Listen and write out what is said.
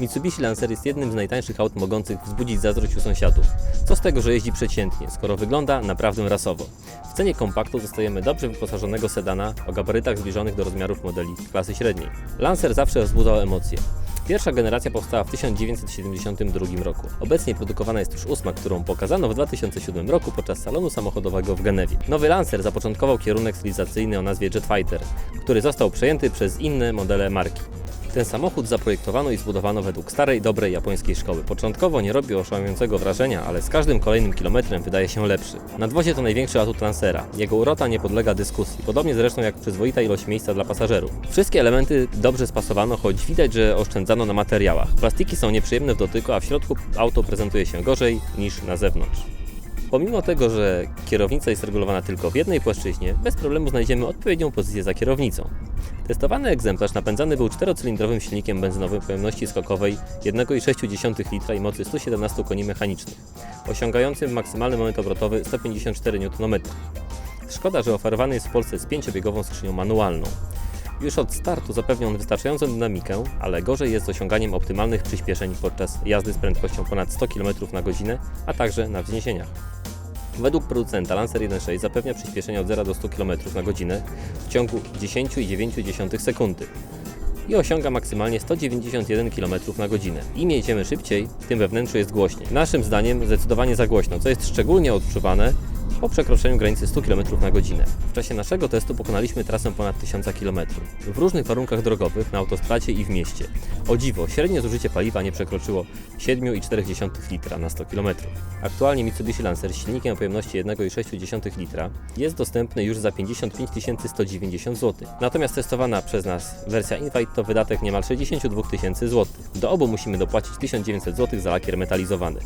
Mitsubishi Lancer jest jednym z najtańszych aut mogących wzbudzić zazdrość u sąsiadów. Co z tego, że jeździ przeciętnie, skoro wygląda naprawdę rasowo. W cenie kompaktu dostajemy dobrze wyposażonego sedana o gabarytach zbliżonych do rozmiarów modeli klasy średniej. Lancer zawsze wzbudzał emocje. Pierwsza generacja powstała w 1972 roku. Obecnie produkowana jest już ósma, którą pokazano w 2007 roku podczas salonu samochodowego w Genewie. Nowy Lancer zapoczątkował kierunek stylizacyjny o nazwie Jetfighter, który został przejęty przez inne modele marki. Ten samochód zaprojektowano i zbudowano według starej, dobrej japońskiej szkoły. Początkowo nie robi oszałamiającego wrażenia, ale z każdym kolejnym kilometrem wydaje się lepszy. Nadwozie to największy atut Lancera. Jego urota nie podlega dyskusji, podobnie zresztą jak przyzwoita ilość miejsca dla pasażerów. Wszystkie elementy dobrze spasowano, choć widać, że oszczędzano na materiałach. Plastiki są nieprzyjemne w dotyku, a w środku auto prezentuje się gorzej niż na zewnątrz. Pomimo tego, że kierownica jest regulowana tylko w jednej płaszczyźnie, bez problemu znajdziemy odpowiednią pozycję za kierownicą. Testowany egzemplarz napędzany był czterocylindrowym silnikiem benzynowym pojemności skokowej 1,6 litra i mocy 117 koni mechanicznych, osiągającym maksymalny moment obrotowy 154 Nm. Szkoda, że oferowany jest w Polsce z pięciobiegową skrzynią manualną. Już od startu zapewnia on wystarczającą dynamikę, ale gorzej jest z osiąganiem optymalnych przyspieszeń podczas jazdy z prędkością ponad 100 km na godzinę, a także na wzniesieniach. Według producenta Lancer 1.6 zapewnia przyspieszenie od 0 do 100 km na godzinę w ciągu 10,9 sekundy i osiąga maksymalnie 191 km na godzinę. Im jedziemy szybciej, tym we wnętrzu jest głośniej. Naszym zdaniem zdecydowanie za głośno, co jest szczególnie odczuwane po przekroczeniu granicy 100 km na godzinę. W czasie naszego testu pokonaliśmy trasę ponad 1000 km. W różnych warunkach drogowych, na autostradzie i w mieście. O dziwo, średnie zużycie paliwa nie przekroczyło 7,4 litra na 100 km. Aktualnie Mitsubishi Lancer z silnikiem o pojemności 1,6 litra jest dostępny już za 55 190 zł. Natomiast testowana przez nas wersja Invite to wydatek niemal 62 tysięcy zł. Do obu musimy dopłacić 1900 zł za lakier metalizowany.